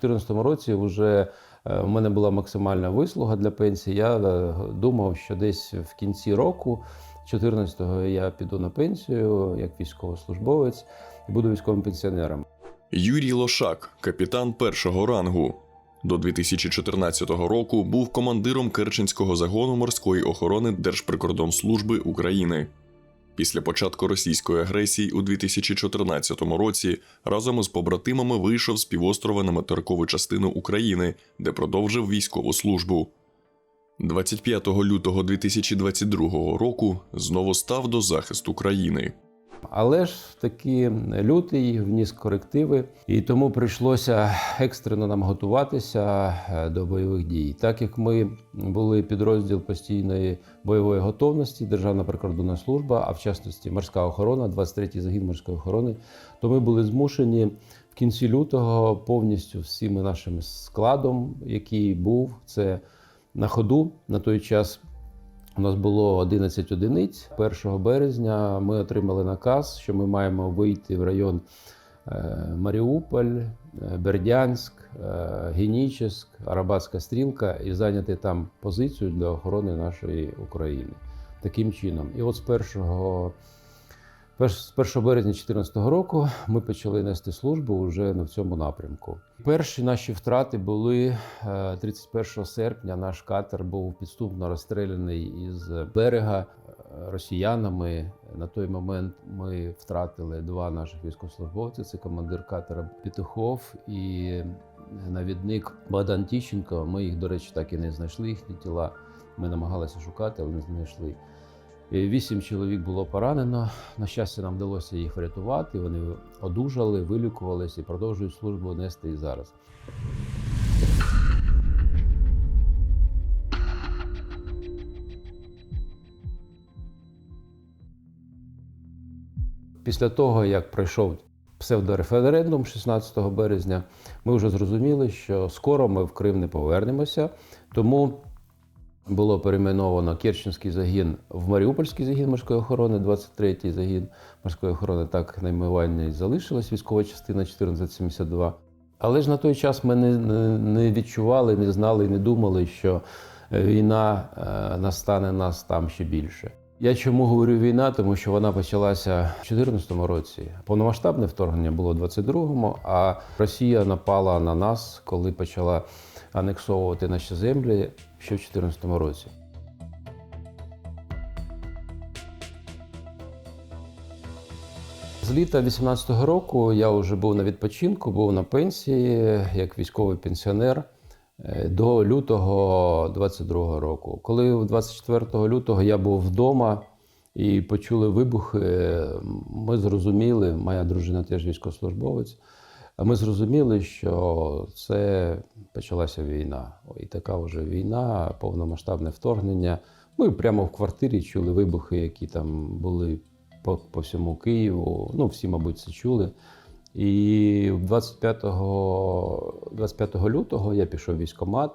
2014 році вже е, в мене була максимальна вислуга для пенсії. Я е, думав, що десь в кінці року, 14-го, я піду на пенсію як військовослужбовець і буду військовим пенсіонером. Юрій Лошак, капітан першого рангу. До 2014 року був командиром Керченського загону морської охорони Держприкордонслужби України. Після початку російської агресії у 2014 році разом із побратимами вийшов з півострова на материкову частину України, де продовжив військову службу. 25 лютого 2022 року знову став до захисту країни. Але ж таки лютий вніс корективи, і тому прийшлося екстрено нам готуватися е, до бойових дій. Так як ми були підрозділ постійної бойової готовності, Державна прикордонна служба, а в частності морська охорона, 23-й загін морської охорони, то ми були змушені в кінці лютого повністю всім нашим складом, який був, це на ходу на той час. У нас було 11 одиниць. 1 березня ми отримали наказ, що ми маємо вийти в район е, Маріуполь, е, Бердянськ, е, Генічеськ, Арабатська стрілка і зайняти там позицію для охорони нашої України. Таким чином. І от з 1, перш- з 1 березня 2014 року ми почали нести службу вже на цьому напрямку. Перші наші втрати були е, 31 серпня. Наш катер був підступно розстріляний із берега е, росіянами. На той момент ми втратили два наших військовослужбовця. Це командир катера Петухов і навідник Богдан Тіщенко. Ми їх, до речі, так і не знайшли. Їхні тіла. Ми намагалися шукати, але не знайшли. Вісім чоловік було поранено. На щастя, нам вдалося їх врятувати. Вони одужали, вилікувалися і продовжують службу нести і зараз. Після того, як пройшов псевдореферендум 16 березня, ми вже зрозуміли, що скоро ми в Крим не повернемося. Тому було перейменовано Керченський загін в Маріупольський загін морської охорони, 23-й загін морської охорони, так і залишилась військова частина 1472. Але ж на той час ми не, не, відчували, не знали не думали, що е, війна е, настане нас там ще більше. Я чому говорю війна? Тому що вона почалася в 2014 році. Повномасштабне вторгнення було в 22-му, а Росія напала на нас, коли почала анексовувати наші землі ще в 2014 році. З літа 18-го року я вже був на відпочинку, був на пенсії як військовий пенсіонер е, до лютого 22-го року. Коли 24 лютого я був вдома і почули вибухи, ми зрозуміли, моя дружина теж військовослужбовець. А ми зрозуміли, що це почалася війна. І така вже війна, повномасштабне вторгнення. Ми прямо в квартирі чули вибухи, які там були по, по всьому Києву. Ну, всі, мабуть, це чули. І 25, 25 лютого я пішов в військкомат.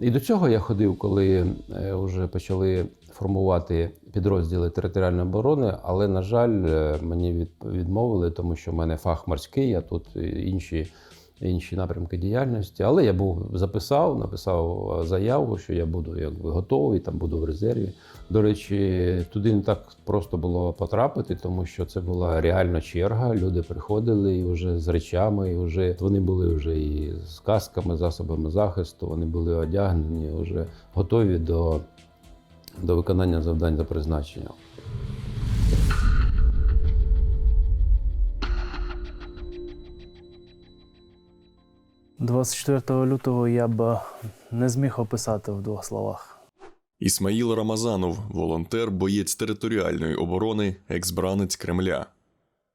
І до цього я ходив, коли е, вже почали формувати підрозділи територіальної оборони, але, на жаль, е, мені від- відмовили, тому що в мене фах морський, а тут інші, інші напрямки діяльності. Але я був записав, написав е, заяву, що я буду якби готовий, там буду в резерві. До речі, туди не так просто було потрапити, тому що це була реальна черга. Люди приходили і вже з речами, і вже вони були вже і з касками, засобами захисту. Вони були одягнені, вже готові до, до виконання завдань за призначенням. – 24 лютого я б не зміг описати в двох словах. Ісмаїл Рамазанов, волонтер, боєць територіальної оборони, екс-бранець Кремля.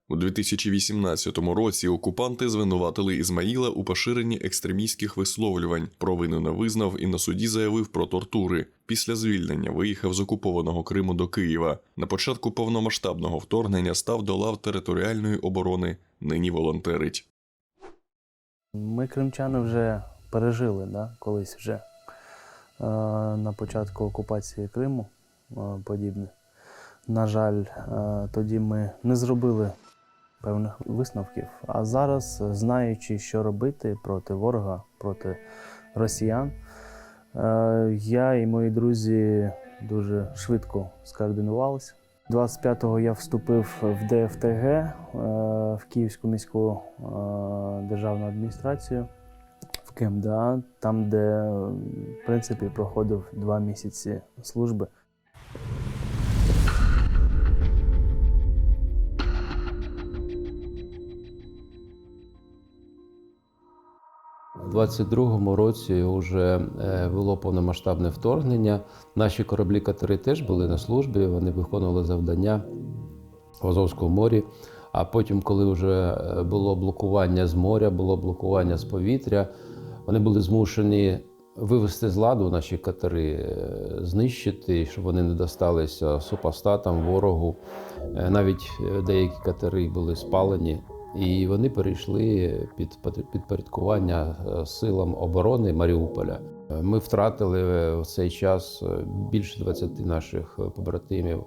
У 2018 році окупанти звинуватили Ізмаїла у поширенні екстремістських висловлювань. Провину не визнав і на суді заявив про тортури. Після звільнення виїхав з окупованого Криму до Києва. На початку повномасштабного вторгнення став до лав територіальної оборони. Нині волонтерить. Ми, кримчани, вже пережили да, колись вже е, на початку окупації Криму е, подібне. На жаль, е, тоді ми не зробили певних висновків. А зараз, е, знаючи, що робити проти ворога, проти росіян, е, я і мої друзі дуже швидко скоординувалися. 25-го я вступив в ДФТГ е, в Київську міську державну адміністрацію в КМДА, там, де в принципі проходив два місяці служби. 22-му році вже е, було повномасштабне вторгнення. Наші кораблі катери теж були на службі, вони виконували завдання в Азовському морі. А потім, коли вже е, було блокування з моря, було блокування з повітря, вони були змушені вивести з ладу наші катери, е, знищити, щоб вони не досталися супостатам, ворогу. Навіть деякі катери були спалені. І вони перейшли під підпорядкування е, силам оборони Маріуполя. Е, Ми втратили в цей час е, більше 20 наших побратимів.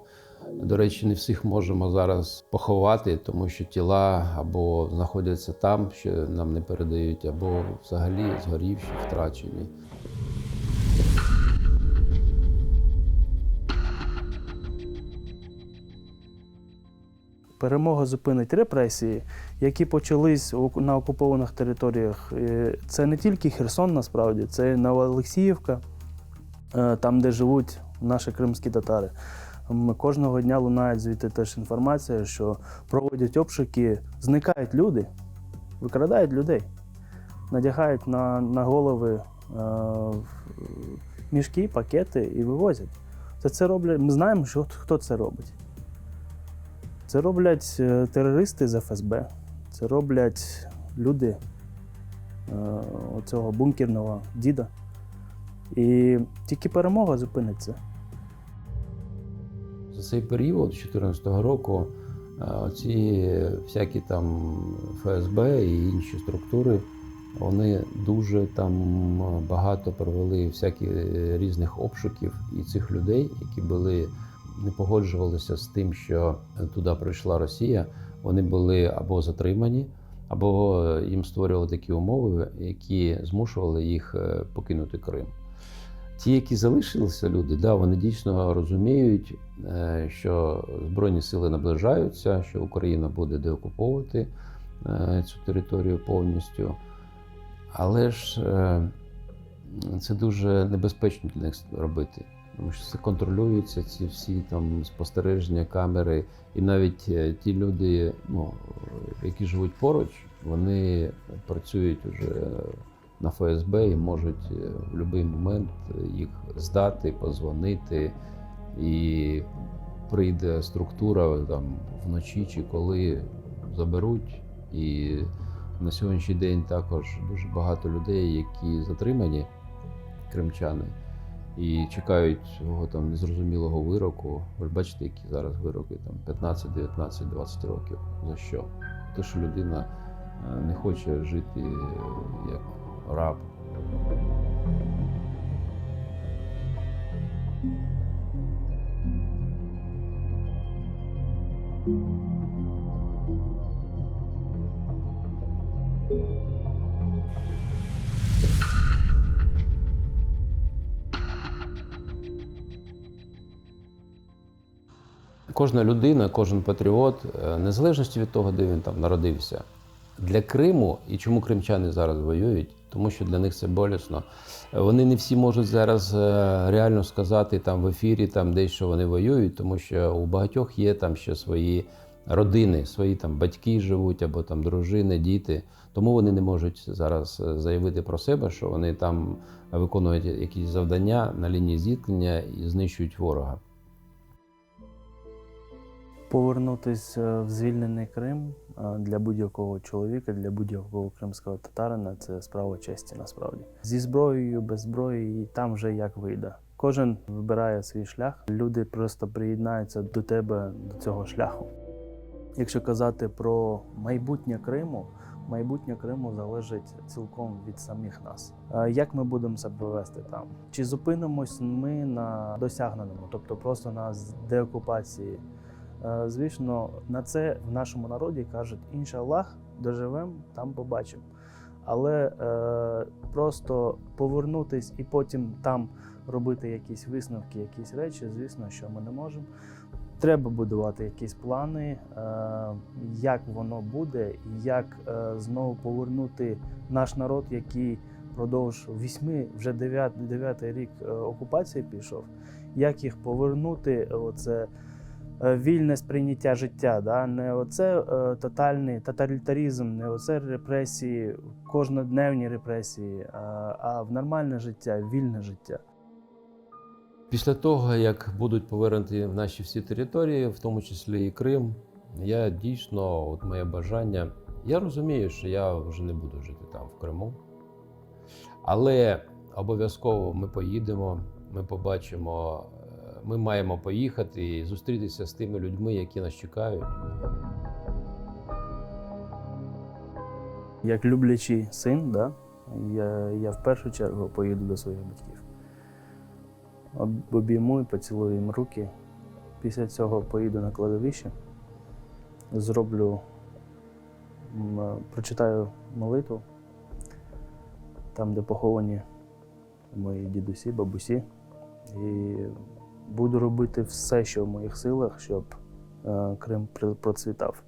До речі, не всіх можемо зараз поховати, тому що тіла або знаходяться там, що нам не передають, або взагалі згорівші, втрачені. Перемога зупинить репресії, які почались на окупованих територіях. Це не тільки Херсон, насправді, це Новоолексіївка, е, там, де живуть наші кримські татари. М, Кожного дня лунає звідти теж інформація, що проводять обшуки, зникають люди, викрадають людей, надягають на, на голови е, мішки, пакети і вивозять. Це, це роблять. Ми знаємо, що хто це робить. Це роблять е, терористи з ФСБ, це роблять люди е, оцього бункерного діда. І тільки перемога зупинить це. За цей період, з 2014 року, е, ці всякі там ФСБ і інші структури, вони дуже там багато провели всяких різних обшуків і цих людей, які були не погоджувалися з тим, що туди прийшла Росія, вони були або затримані, або їм створювали такі умови, які змушували їх е, покинути Крим. Ті, які залишилися люди, да, вони дійсно розуміють, е, що Збройні сили наближаються, що Україна буде деокуповувати е, цю територію повністю. Але ж е, це дуже небезпечно для них робити, тому що це контролюються ці всі там спостереження, камери, і навіть е, ті люди, ну, які живуть поруч, вони працюють уже на ФСБ і можуть е, в будь-який момент їх здати, позвонити, і прийде структура там вночі чи коли заберуть. І на сьогоднішній день також дуже багато людей, які затримані кримчани і чекають цього там незрозумілого вироку. Ви ж бачите, які зараз вироки там 15, 19, 20 років. За що? Те, що людина е, не хоче жити е, як раб. Кожна людина, кожен патріот, е, незалежності від того, де він там народився, для Криму і чому кримчани зараз воюють, тому що для них це болісно. Вони не всі можуть зараз е, реально сказати там в ефірі, там десь що вони воюють, тому що у багатьох є там ще свої родини, свої там батьки живуть або там дружини, діти. Тому вони не можуть зараз е, заявити про себе, що вони там виконують якісь завдання на лінії зіткнення і знищують ворога. Повернутися в звільнений Крим для будь-якого чоловіка, для будь-якого кримського татарина це справа честі насправді. Зі зброєю, без зброї, і там вже як вийде. Кожен вибирає свій шлях. Люди просто приєднаються до тебе до цього шляху. Якщо казати про майбутнє Криму, майбутнє Криму залежить цілком від самих нас. Як ми будемо себе вести там? Чи зупинимось ми на досягненому, тобто просто на деокупації Е, Звісно, на це в нашому народі кажуть іншаллах, доживемо, там побачимо. Але е, просто повернутись і потім там робити якісь висновки, якісь речі, звісно, що ми не можемо. Треба будувати якісь плани, е, як воно буде, як е, знову повернути наш народ, який продовж вісьми, вже дев'ятий рік е, окупації пішов, як їх повернути, оце е, вільне сприйняття життя, да? не оце е, тотальний тоталітаризм, не оце репресії, кожнодневні репресії, а, в нормальне життя, вільне життя. Після того, як будуть повернуті в наші всі території, в тому числі і Крим, я дійсно, от моє бажання, я розумію, що я вже не буду жити там в Криму. Але обов'язково ми поїдемо, ми побачимо, е, ми маємо поїхати і зустрітися з тими людьми, які нас чекають. Як люблячий син, да? я, я в першу чергу поїду до своїх батьків. Об- Обійму і поцілую їм руки. Після цього поїду на кладовище, зроблю, прочитаю молитву, там, де поховані мої дідусі, бабусі. І буду робити все, що в моїх силах, щоб е, Крим процвітав.